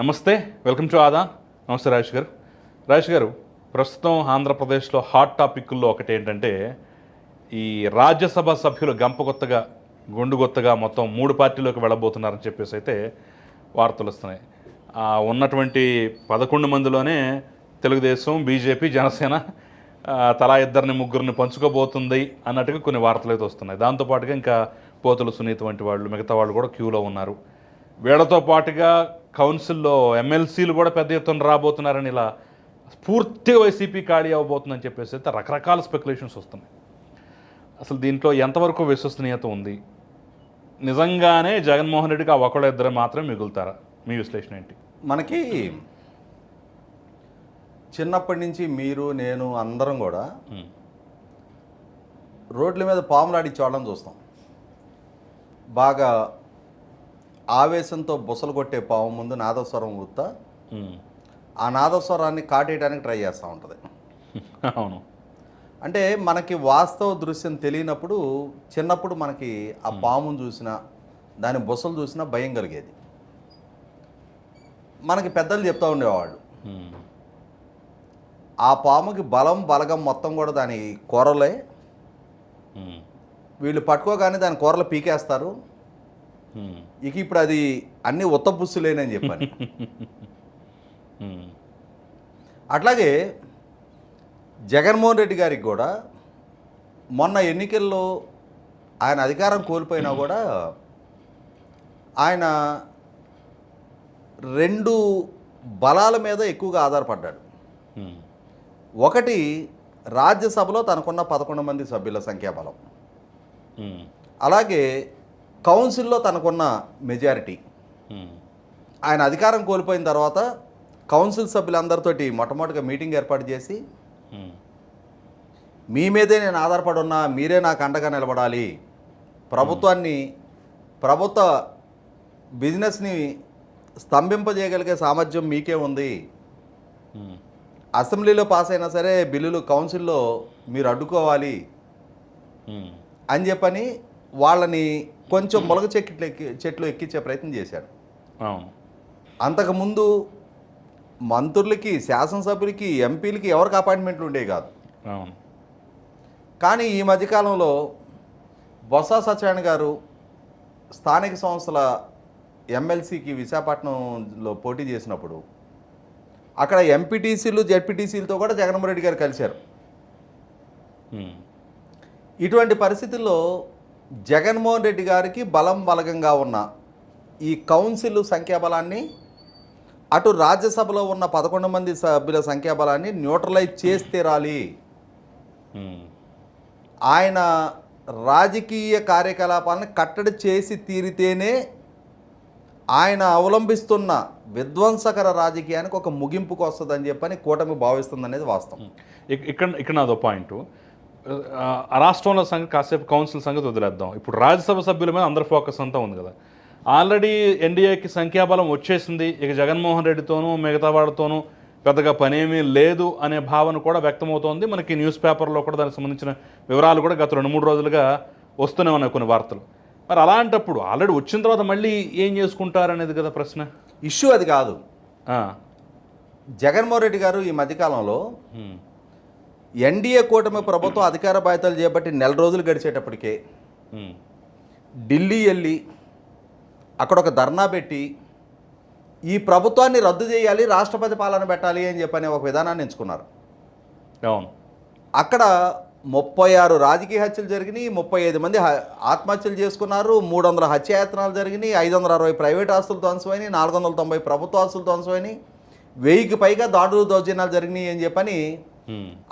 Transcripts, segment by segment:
నమస్తే welcome to ఆదా. నమస్తే రాజేష్ గారు. రాజేష్ గారు ప్రస్తుతం ఆంధ్రప్రదేశ్లో హాట్ టాపిక్ల్లో ఒకటి ఏంటంటే ఈ రాజ్యసభ సభ్యులు గంపగొత్తగా గుండుగొత్తగా మొత్తం మూడు పార్టీలోకి వెళ్ళబోతున్నారని చెప్పేసి అయితే వార్తలు వస్తున్నాయి. ఉన్నటువంటి పదకొండు మందిలోనే తెలుగుదేశం బీజేపీ జనసేన తలా ఇద్దరిని ముగ్గురిని పంచుకోబోతుంది అన్నట్టుగా కొన్ని వార్తలు అయితే వస్తున్నాయి. దాంతోపాటుగా ఇంకా పోతులు సునీత వంటి వాళ్ళు మిగతా వాళ్ళు కూడా క్యూలో ఉన్నారు. వీళ్ళతో పాటుగా కౌన్సిల్లో ఎమ్మెల్సీలు కూడా పెద్ద ఎత్తున రాబోతున్నారని ఇలా పూర్తిగా వైసీపీ ఖాళీ అవ్వబోతుందని చెప్పేసి అయితే రకరకాల స్పెక్యులేషన్స్ వస్తున్నాయి. అసలు దీంట్లో ఎంతవరకు విశ్వసనీయత ఉంది? నిజంగానే జగన్మోహన్ రెడ్డికి ఆ ఒకళ్ళ ఇద్దరు మాత్రమే మిగులుతారా? మీ విశ్లేషణ ఏంటి? మనకి చిన్నప్పటి నుంచి మీరు నేను అందరం కూడా రోడ్ల మీద పాములాడి చూడడం చూస్తాం. బాగా ఆవేశంతో బుసలు కొట్టే పాము ముందు నాదస్వరం ఊతా ఆ నాదస్వరాన్ని కాటేయడానికి ట్రై చేస్తూ ఉంటుంది. అవును. అంటే మనకి వాస్తవ దృశ్యం తెలియనప్పుడు చిన్నప్పుడు మనకి ఆ పామును చూసినా దాని బుసలు చూసినా భయం కలిగేది. మనకి పెద్దలు చెప్తా ఉండేవాళ్ళు. ఆ పాముకి బలం బలగం మొత్తం కూడా దాని కూరలే. వీళ్ళు పట్టుకోగానే దాని కూరలు పీకేస్తారు. ఇక ఇప్పుడు అది అన్ని ఉత్తపుస్సులేనని చెప్పాను. ఉమ్, అట్లాగే జగన్మోహన్ రెడ్డి గారికి కూడా మొన్న ఎన్నికల్లో ఆయన అధికారం కోల్పోయినా కూడా ఆయన రెండు బలాల మీద ఎక్కువగా ఆధారపడ్డాడు. ఒకటి రాజ్యసభలో తనకున్న పదకొండు మంది సభ్యుల సంఖ్యాబలం. అలాగే కౌన్సిల్లో తనకున్న మెజారిటీ. ఆయన అధికారం కోల్పోయిన తర్వాత కౌన్సిల్ సభ్యులందరితోటి మొట్టమొదటిగా మీటింగ్ ఏర్పాటు చేసి మీ మీదే నేను ఆధారపడి ఉన్నా మీరే నాకు అండగా నిలబడాలి. ప్రభుత్వాన్ని ప్రభుత్వ బిజినెస్ని స్తంభింపజేయగలిగే సామర్థ్యం మీకే ఉంది. అసెంబ్లీలో పాస్ అయినా సరే బిల్లులు కౌన్సిల్లో మీరు అడ్డుకోవాలి అని చెప్పని వాళ్ళని కొంచెం మొలగ చెట్లు ఎక్కి చెట్లు ఎక్కించే ప్రయత్నం చేశాడు అంతకుముందు మంత్రులకి శాసనసభ్యులకి ఎంపీలకి ఎవరికి అపాయింట్మెంట్లు ఉండేవి కాదు. కానీ ఈ మధ్యకాలంలో బొత్స సత్యనారాయణ గారు స్థానిక సంస్థల ఎమ్మెల్సీకి విశాఖపట్నంలో పోటీ చేసినప్పుడు అక్కడ ఎంపీటీసీలు జెడ్పీటీసీలతో కూడా జగన్మోహన్ రెడ్డి గారు కలిశారు. ఇటువంటి పరిస్థితుల్లో జగన్మోహన్ రెడ్డి గారికి బలం బలగంగా ఉన్న ఈ కౌన్సిల్ సంఖ్యాబలాన్ని అటు రాజ్యసభలో ఉన్న పదకొండు మంది సభ్యుల సంఖ్యాబలాన్ని న్యూట్రలైజ్ చేసి తీరాలి ఉమ్, ఆయన రాజకీయ కార్యకలాపాలను కట్టడి చేసి తీరితేనే ఆయన అవలంబిస్తున్న విధ్వంసకర రాజకీయానికి ఒక ముగింపుకు వస్తుందని చెప్పని కూటమి భావిస్తుందనేది వాస్తవం. ఇక్- ఇక్కడ ఇక్కడ నాదో పాయింట్. రాష్ట్రంలో సంగతి కాసేపు కౌన్సిల్ సంగతి వదిలేద్దాం. ఇప్పుడు రాజ్యసభ సభ్యుల మీద అందరి ఫోకస్ అంతా ఉంది కదా. ఆల్రెడీ ఎన్డీఏకి సంఖ్యాబలం వచ్చేసింది. ఇక జగన్మోహన్ రెడ్డితోనూ మిగతా వాడితోనూ పెద్దగా పనేమీ లేదు అనే భావన కూడా వ్యక్తమవుతోంది. మనకి న్యూస్ పేపర్లో కూడా దానికి సంబంధించిన వివరాలు కూడా గత రెండు మూడు రోజులుగా వస్తూనే ఉన్నాయి కొన్ని వార్తలు. మరి అలాంటప్పుడు ఆల్రెడీ వచ్చిన తర్వాత మళ్ళీ ఏం చేసుకుంటారనేది కదా ప్రశ్న. ఇష్యూ అది కాదు. జగన్మోహన్ రెడ్డి గారు ఈ మధ్యకాలంలో ఎన్డీఏ కూటమి ప్రభుత్వం అధికార బాధ్యతలు చేపట్టి నెల రోజులు గడిచేటప్పటికే ఢిల్లీ వెళ్ళి అక్కడ ఒక ధర్నా పెట్టి ఈ ప్రభుత్వాన్ని రద్దు చేయాలి రాష్ట్రపతి పాలన పెట్టాలి అని చెప్పని ఒక విధానాన్ని ఎంచుకున్నారు. అవును. అక్కడ ముప్పై ఆరు రాజకీయ హత్యలు జరిగినాయి ముప్పై ఐదు మంది ఆత్మహత్యలు చేసుకున్నారు మూడు వందల హత్యాయత్నాలు జరిగినాయి ఐదు వందల అరవై ప్రైవేట్ ఆస్తులు ధ్వంసమైనాయి నాలుగు వందల తొంభై ప్రభుత్వ ఆస్తులు ధ్వంసమైనాయి వెయ్యికి పైగా దాడులు దౌర్జన్యాలు జరిగినాయి అని చెప్పని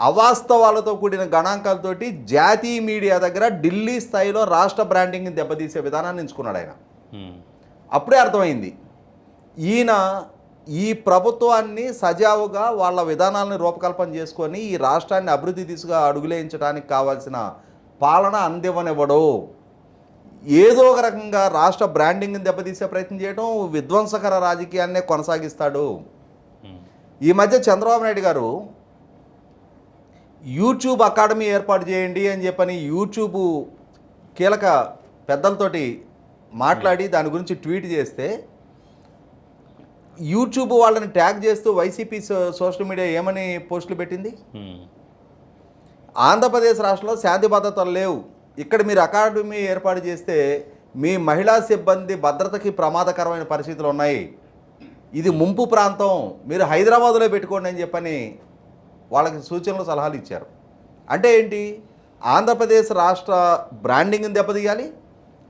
అవాస్తవాలతో కూడిన గణాంకాలతోటి జాతీయ మీడియా దగ్గర ఢిల్లీ స్థాయిలో రాష్ట్ర బ్రాండింగ్ని దెబ్బతీసే విధానాన్ని ఎంచుకున్నాడు ఆయన. అప్పుడే అర్థమైంది. ఈయన ఈ ప్రభుత్వాన్ని సజావుగా వాళ్ళ విధానాలను రూపకల్పన చేసుకొని ఈ రాష్ట్రాన్ని అభివృద్ధి దిశగా అడుగులేయించడానికి కావాల్సిన పాలన అందివ్వనివ్వడు. ఏదో ఒక రకంగా రాష్ట్ర బ్రాండింగ్ని దెబ్బతీసే ప్రయత్నం చేయడం విధ్వంసకర రాజకీయాన్నే కొనసాగిస్తాడు. ఈ మధ్య చంద్రబాబు నాయుడు గారు యూట్యూబ్ అకాడమీ ఏర్పాటు చేయండి అని చెప్పని యూట్యూబ్ కీలక పెద్దలతోటి మాట్లాడి దాని గురించి ట్వీట్ చేస్తే యూట్యూబ్ వాళ్ళని ట్యాగ్ చేస్తూ వైసీపీ సోషల్ మీడియా ఏమని పోస్టులు పెట్టింది? ఆంధ్రప్రదేశ్ రాష్ట్రంలో శాంతి భద్రతలు లేవు. ఇక్కడ మీరు అకాడమీ ఏర్పాటు చేస్తే మీ మహిళా సిబ్బంది భద్రతకి ప్రమాదకరమైన పరిస్థితులు ఉన్నాయి. ఇది ముంపు ప్రాంతం. మీరు హైదరాబాద్లో పెట్టుకోండి అని చెప్పని వాళ్ళకి సూచనలు సలహాలు ఇచ్చారు. అంటే ఏంటి? ఆంధ్రప్రదేశ్ రాష్ట్ర బ్రాండింగ్ని దెబ్బతీయాలి.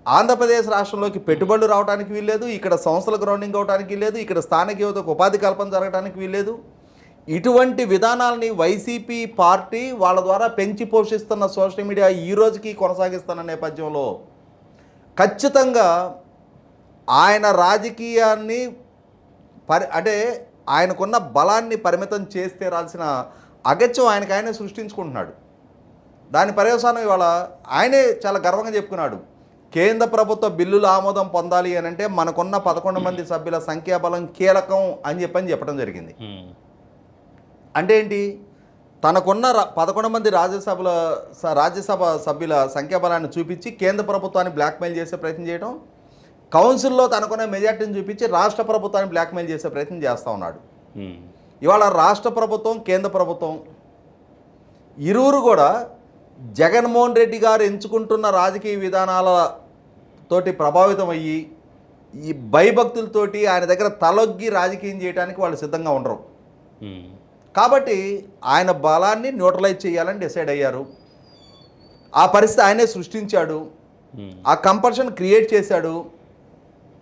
ఆంధ్రప్రదేశ్ రాష్ట్రంలోకి పెట్టుబడులు రావడానికి వీల్లేదు. ఇక్కడ సంస్థల గ్రౌండింగ్ అవడానికి లేదు ఇక్కడ స్థానిక యువతకు ఉపాధి కల్పన జరగడానికి వీల్లేదు. ఇటువంటి విధానాలని వైసీపీ పార్టీ వాళ్ళ ద్వారా పెంచి పోషిస్తున్న సోషల్ మీడియా ఈ రోజుకి కొనసాగిస్తున్న నేపథ్యంలో ఖచ్చితంగా ఆయన రాజకీయాన్ని పరి అంటే ఆయనకున్న బలాన్ని పరిమితం చేస్తే రాల్సిన అగత్యం ఆయనకు ఆయనే సృష్టించుకుంటున్నాడు. దాని పర్యవసానం ఇవాళ ఆయనే చాలా గర్వంగా చెప్పుకున్నాడు. కేంద్ర ప్రభుత్వ బిల్లులు ఆమోదం పొందాలి అని అంటే మనకున్న పదకొండు మంది సభ్యుల సంఖ్యాబలం కీలకం అని చెప్పని చెప్పడం జరిగింది. అంటే ఏంటి? తనకున్న పదకొండు మంది రాజ్యసభల రాజ్యసభ సభ్యుల సంఖ్యాబలాన్ని చూపించి కేంద్ర ప్రభుత్వాన్ని బ్లాక్మెయిల్ చేసే ప్రయత్నం చేయడం కౌన్సిల్లో తనకున్న మెజార్టీని చూపించి రాష్ట్ర ప్రభుత్వాన్ని బ్లాక్మెయిల్ చేసే ప్రయత్నం చేస్తూ ఉన్నాడు. ఇవాళ రాష్ట్ర ప్రభుత్వం కేంద్ర ప్రభుత్వం ఇరువురు కూడా జగన్మోహన్ రెడ్డి గారు ఎంచుకుంటున్న రాజకీయ విధానాల తోటి ప్రభావితం అయ్యి ఈ భయభక్తులతోటి ఆయన దగ్గర తలొగ్గి రాజకీయం చేయడానికి వాళ్ళు సిద్ధంగా ఉండరు. కాబట్టి ఆయన బలాన్ని న్యూట్రలైజ్ చేయాలని డిసైడ్ అయ్యారు. ఆ పరిస్థితి ఆయనే సృష్టించాడు. ఆ కంపల్షన్ క్రియేట్ చేశాడు.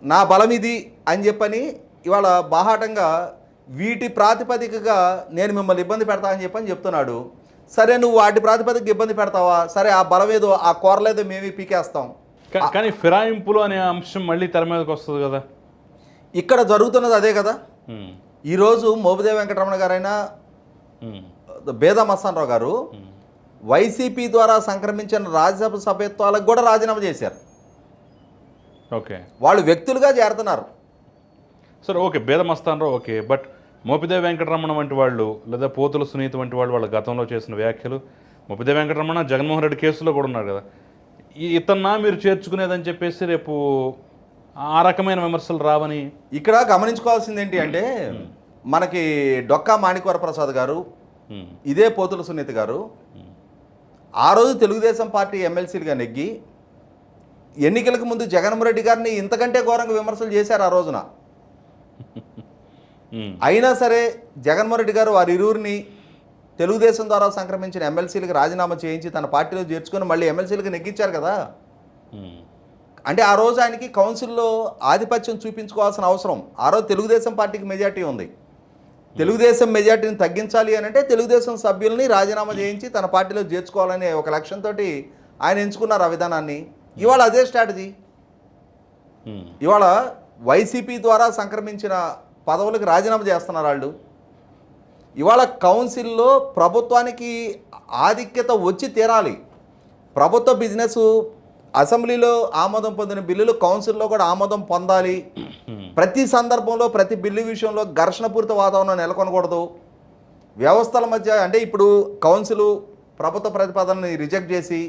నా బలం ఇది అని చెప్పని ఇవాళ బాహాటంగా వీటి ప్రాతిపదికగా నేను మిమ్మల్ని ఇబ్బంది పెడతా అని చెప్పని చెప్తున్నాడు. సరే నువ్వు వాటి ప్రాతిపదికగా ఇబ్బంది పెడతావా? సరే ఆ బలం ఏదో ఆ కూరలేదో మేమే పీకేస్తాం. కానీ ఫిరాయింపులు అనే అంశం మళ్ళీ తెర మీదకి వస్తుంది కదా. ఇక్కడ జరుగుతున్నది అదే కదా. ఈరోజు మోబుదేవి వెంకటరమణ గారైనా బేద మస్తానరావు గారు వైసీపీ ద్వారా సంక్రమించిన రాజ్యసభ సభ్యత్వాలకు కూడా రాజీనామా చేశారు. ఓకే. వాళ్ళు వ్యక్తులుగా చేరుతున్నారు. సరే ఓకే భేదమస్తానరావు ఓకే బట్ మోపిదేవి వెంకటరమణ వంటి వాళ్ళు లేదా పోతుల సునీత వంటి వాళ్ళు వాళ్ళ గతంలో చేసిన వ్యాఖ్యలు. మోపిదేవి వెంకటరమణ జగన్మోహన్ రెడ్డి కేసులో కూడా ఉన్నారు కదా. ఈ ఇతన్నా మీరు చేర్చుకునేదని చెప్పేసి రేపు ఆ రకమైన విమర్శలు రావని ఇక్కడ గమనించుకోవాల్సింది ఏంటి అంటే మనకి డొక్కా మాణిక్వర ప్రసాద్ గారు ఇదే పోతుల సునీత గారు ఆ రోజు తెలుగుదేశం పార్టీ ఎమ్మెల్సీలుగా నెగ్గి ఎన్నికలకు ముందు జగన్మోహన్ రెడ్డి గారిని ఇంతకంటే ఘోరంగా విమర్శలు చేశారు ఆ రోజున. అయినా సరే జగన్మోహన్ రెడ్డి గారు వారి ఇరువురిని తెలుగుదేశం ద్వారా సంక్రమించిన ఎమ్మెల్సీలకు రాజీనామా చేయించి తన పార్టీలో చేర్చుకొని మళ్ళీ ఎమ్మెల్సీలకు నెగ్గించారు కదా. అంటే ఆ రోజు ఆయనకి కౌన్సిల్లో ఆధిపత్యం చూపించుకోవాల్సిన అవసరం. ఆ రోజు తెలుగుదేశం పార్టీకి మెజార్టీ ఉంది. తెలుగుదేశం మెజార్టీని తగ్గించాలి అని అంటే తెలుగుదేశం సభ్యుల్ని రాజీనామా చేయించి తన పార్టీలో చేర్చుకోవాలనే ఒక లక్ష్యంతో ఆయన ఎంచుకున్నారు ఆ విధానాన్ని. ఇవాళ అదే స్ట్రాటజీ. ఇవాళ వైసీపీ ద్వారా సంక్రమించిన పదవులకు రాజీనామా చేస్తున్నారు వాళ్ళు. ఇవాళ కౌన్సిల్లో ప్రభుత్వానికి ఆధిక్యత వచ్చి తీరాలి. ప్రభుత్వ బిజినెస్ అసెంబ్లీలో ఆమోదం పొందిన బిల్లులు కౌన్సిల్లో కూడా ఆమోదం పొందాలి. ప్రతి సందర్భంలో ప్రతి బిల్లు విషయంలో ఘర్షణపూరిత వాతావరణం నెలకొనకూడదు. వ్యవస్థల మధ్య అంటే ఇప్పుడు కౌన్సిల్ ప్రభుత్వ ప్రతిపాదనని రిజెక్ట్ చేసి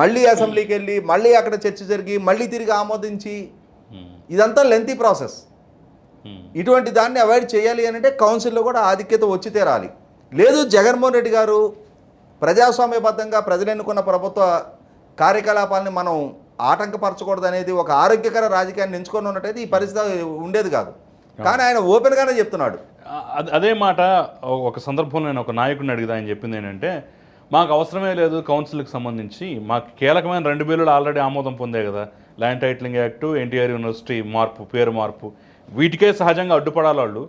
మళ్ళీ అసెంబ్లీకి వెళ్ళి మళ్ళీ అక్కడ చర్చ జరిగి మళ్ళీ తిరిగి ఆమోదించి ఇదంతా లెంతీ ప్రాసెస్. ఇటువంటి దాన్ని అవాయిడ్ చేయాలి అని అంటే కౌన్సిల్లో కూడా ఆధిక్యత వచ్చి తీరాలి. లేదు జగన్మోహన్ రెడ్డి గారు ప్రజాస్వామ్యబద్ధంగా ప్రజలు ఎన్నుకున్న ప్రభుత్వ కార్యకలాపాలని మనం ఆటంకపరచకూడదు అనేది ఒక ఆరోగ్యకర రాజకీయాన్ని ఎంచుకొని ఉన్నట్టయితే ఈ పరిస్థితి ఉండేది కాదు. కానీ ఆయన ఓపెన్గానే చెప్తున్నాడు. అద- మాట ఒక సందర్భంలో నేను ఒక నాయకుడిని అడిగితే ఆయన చెప్పింది ఏంటంటే మాకు అవసరమే లేదు కౌన్సిల్కి సంబంధించి మాకు కీలకమైన రెండు బిల్లులు ఆల్రెడీ ఆమోదం పొందే కదా. Land titling act NTR university మార్పు పేరు మార్పు. వీటికే సహజంగా అడ్డుపడాలి వాళ్ళు.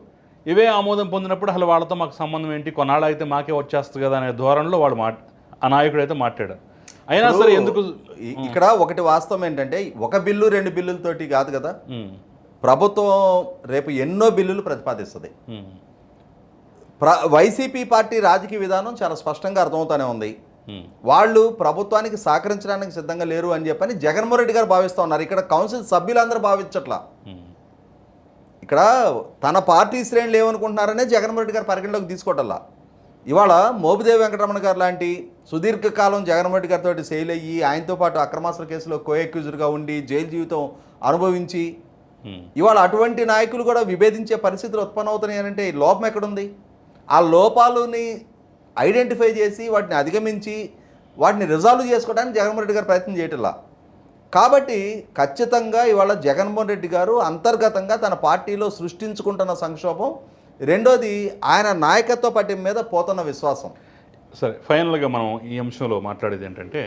ఇవే ఆమోదం పొందినప్పుడు అసలు వాళ్ళతో మాకు సంబంధం ఏంటి? కొన్నాళ్ళు అయితే మాకే వచ్చేస్తుంది కదా అనే ధోరణిలో వాడు మాట ఆ నాయకుడు అయితే మాట్లాడారు. అయినా సరే ఎందుకు ఇక్కడ ఒకటి వాస్తవం ఏంటంటే ఒక బిల్లు రెండు బిల్లులతోటి కాదు కదా? ప్రభుత్వం రేపు ఎన్నో బిల్లులు ప్రతిపాదిస్తుంది. ప్ర వైసీపీ పార్టీ రాజకీయ విధానం చాలా స్పష్టంగా అర్థమవుతూనే ఉంది. వాళ్ళు ప్రభుత్వానికి సహకరించడానికి సిద్ధంగా లేరు అని చెప్పని జగన్మోహన్ రెడ్డి గారు భావిస్తూ ఉన్నారు. ఇక్కడ కౌన్సిల్ సభ్యులందరూ భావించట్లా. ఇక్కడ తన పార్టీ శ్రేణులు ఏమనుకుంటున్నారనే జగన్మోహన్ రెడ్డి గారు పరిగణలోకి తీసుకోవటల్లా ఇవాళ మోపిదేవి వెంకటరమణ గారు లాంటి సుదీర్ఘకాలం జగన్మోహన్ రెడ్డి గారితో సెయిల్ అయ్యి ఆయనతో పాటు అక్రమాస్తుల కేసులో కో అక్యూజర్గా ఉండి జైలు జీవితం అనుభవించి. ఇవాళ అటువంటి నాయకులు కూడా విభేదించే పరిస్థితులు ఉత్పన్నమవుతున్నాయి అంటే ఈ లోపం ఎక్కడుంది? ఆ లోపాలని ఐడెంటిఫై చేసి వాటిని అధిగమించి వాటిని రిజాల్వ్ చేసుకోవడానికి జగన్మోహన్ రెడ్డి గారు ప్రయత్నం చేయటంలా. కాబట్టి ఖచ్చితంగా ఇవాళ జగన్మోహన్ రెడ్డి గారు అంతర్గతంగా తన పార్టీలో సృష్టించుకుంటున్న సంక్షోభం రెండోది ఆయన నాయకత్వ పట్టిన మీద పోతున్న విశ్వాసం. సరే ఫైనల్గా మనం ఈ అంశంలో మాట్లాడేది ఏంటంటే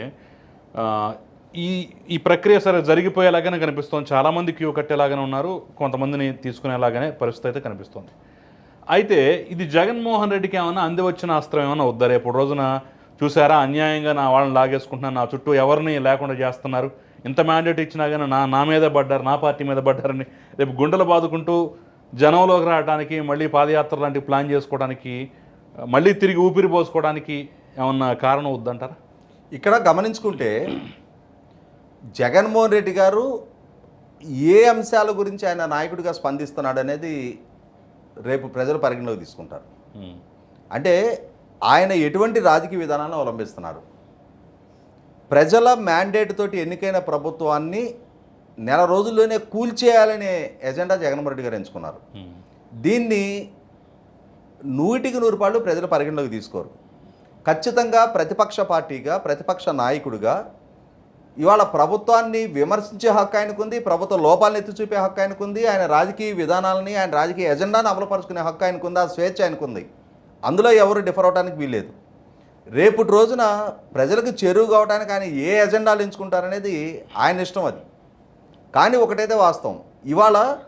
ఈ ఈ ప్రక్రియ సరే జరిగిపోయేలాగానే కనిపిస్తోంది. చాలామంది క్యూ కట్టేలాగానే ఉన్నారు కొంతమందిని తీసుకునేలాగానే పరిస్థితి అయితే కనిపిస్తోంది. అయితే ఇది జగన్మోహన్ రెడ్డికి ఏమైనా అంది వచ్చిన అస్త్రం ఏమైనా వద్దా? రేపు రోజున చూసారా అన్యాయంగా నా వాళ్ళని లాగేసుకుంటున్నాను నా చుట్టూ ఎవరిని లేకుండా చేస్తున్నారు? ఇంత మ్యాండేట్ ఇచ్చినా కానీ నా నా మీదే పడ్డారు నా పార్టీ మీద పడ్డారని రేపు గుండెలు బాదుకుంటూ జనంలోకి రావడానికి మళ్ళీ పాదయాత్ర లాంటివి ప్లాన్ చేసుకోవడానికి మళ్ళీ తిరిగి ఊపిరి పోసుకోవడానికి ఏమన్నా కారణం వద్దంటారా? ఇక్కడ గమనించుకుంటే జగన్మోహన్ రెడ్డి గారు ఏ అంశాల గురించి ఆయన నాయకుడిగా స్పందిస్తున్నాడు అనేది రేపు ప్రజలు పరిగణలోకి తీసుకుంటారు. అంటే ఆయన ఎటువంటి రాజకీయ విధానాలను అవలంబిస్తున్నారు? ప్రజల మ్యాండేట్ తోటి ఎన్నికైన ప్రభుత్వాన్ని నెల రోజుల్లోనే కూల్చేయాలనే ఎజెండా జగన్మోహన్ రెడ్డి గారు ఎంచుకున్నారు. ఉమ్, దీన్ని నూటికి నూరు పాళ్ళు ప్రజలు పరిగణలోకి తీసుకోరు. ఖచ్చితంగా ప్రతిపక్ష పార్టీగా ప్రతిపక్ష నాయకుడిగా ఇవాళ ప్రభుత్వాన్ని విమర్శించే హక్కు ఆయనకుంది ప్రభుత్వ లోపాలను ఎత్తి చూపే హక్కు ఆయనకుంది ఆయన రాజకీయ విధానాలని ఆయన రాజకీయ ఎజెండాను అమలుపరుచుకునే హక్కు ఆయనకుంది ఆ స్వేచ్ఛ ఆయనకుంది అందులో ఎవరు డిఫర్ అవడానికి వీల్లేదు. రేపటి రోజున ప్రజలకు చేరువు కావడానికి ఆయన ఏ ఎజెండాలు ఎంచుకుంటారనేది ఆయన ఇష్టం అది. కానీ ఒకటైతే వాస్తవం. ఇవాళ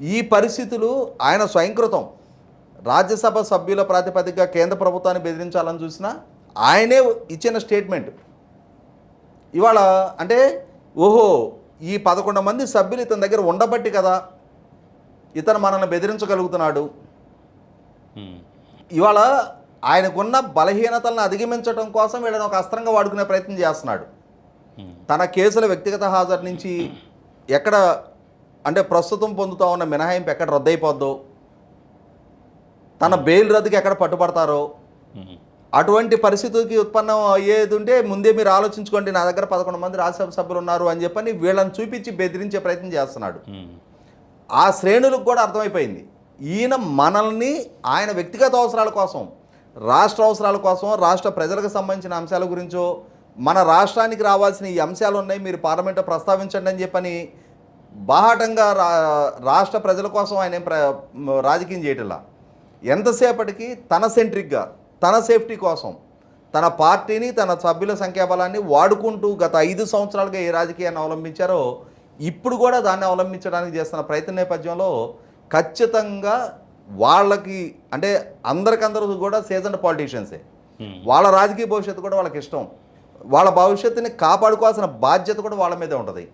ఈ పరిస్థితులు ఆయన స్వయంకృతం. రాజ్యసభ సభ్యుల ప్రాతిపదికగా కేంద్ర ప్రభుత్వాన్ని బెదిరించాలని చూసినా ఆయనే ఇచ్చిన స్టేట్మెంట్. ఇవాళ అంటే ఓహో ఈ పదకొండు మంది సభ్యులు ఇతని దగ్గర ఉండబట్టి కదా ఇతను మనల్ని బెదిరించగలుగుతున్నాడు. ఇవాళ ఆయనకున్న బలహీనతలను అధిగమించడం కోసం వీళ్ళని ఒక అస్త్రంగా వాడుకునే ప్రయత్నం చేస్తున్నాడు. ఉమ్, తన కేసుల వ్యక్తిగత హాజరు నుంచి ఎక్కడ అంటే ప్రస్తుతం పొందుతా ఉన్న మినహాయింపు ఎక్కడ రద్దయిపోద్దో తన బెయిల్ రద్దుకి ఎక్కడ పట్టుబడతారో ఉమ్, అటువంటి పరిస్థితికి ఉత్పన్నం అయ్యేది ఉంటే ముందే మీరు ఆలోచించుకోండి నా దగ్గర పదకొండు మంది రాజ్యసభ సభ్యులు ఉన్నారు అని చెప్పని వీళ్ళని చూపించి బెదిరించే ప్రయత్నం చేస్తున్నాడు. ఆ శ్రేణులకు కూడా అర్థమైపోయింది. ఈయన మనల్ని ఆయన వ్యక్తిగత అవసరాల కోసం రాష్ట్ర అవసరాల కోసం రాష్ట్ర ప్రజలకు సంబంధించిన అంశాల గురించో మన రాష్ట్రానికి రావాల్సిన ఈ అంశాలు ఉన్నాయి మీరు పార్లమెంట్లో ప్రస్తావించండి అని చెప్పని బాహాటంగా రా రాష్ట్ర ప్రజల కోసం ఆయన ప్ర రాజకీయం చేయటంలా? ఎంతసేపటికి తన సెంట్రిక్గా తన సేఫ్టీ కోసం తన పార్టీని తన సభ్యుల సంఖ్యాబలాన్ని వాడుకుంటూ గత ఐదు సంవత్సరాలుగా ఏ రాజకీయాన్ని అవలంబించారో ఇప్పుడు కూడా దాన్ని అవలంబించడానికి చేస్తున్న ప్రయత్న నేపథ్యంలో ఖచ్చితంగా వాళ్ళకి అంటే అందరికందరూ కూడా సీజన్ పాలిటీషియన్సే ఉమ్. వాళ్ళ రాజకీయ భవిష్యత్తు కూడా వాళ్ళకి ఇష్టం. వాళ్ళ భవిష్యత్తుని కాపాడుకోవాల్సిన బాధ్యత కూడా వాళ్ళ మీదే ఉంటుంది.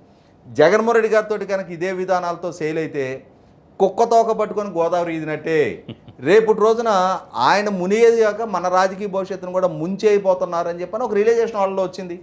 జగన్మోహన్ రెడ్డి గారితో కనుక ఇదే విధానాలతో సేల్ అయితే కుక్క తోక పట్టుకొని గోదావరి ఈదినట్టే. రేపటి రోజున ఆయన మునిగేది కాక మన రాజకీయ భవిష్యత్తును కూడా ముంచేయిపోతున్నారని చెప్పని ఒక రియలైజేషన్ వాళ్ళలో వచ్చింది.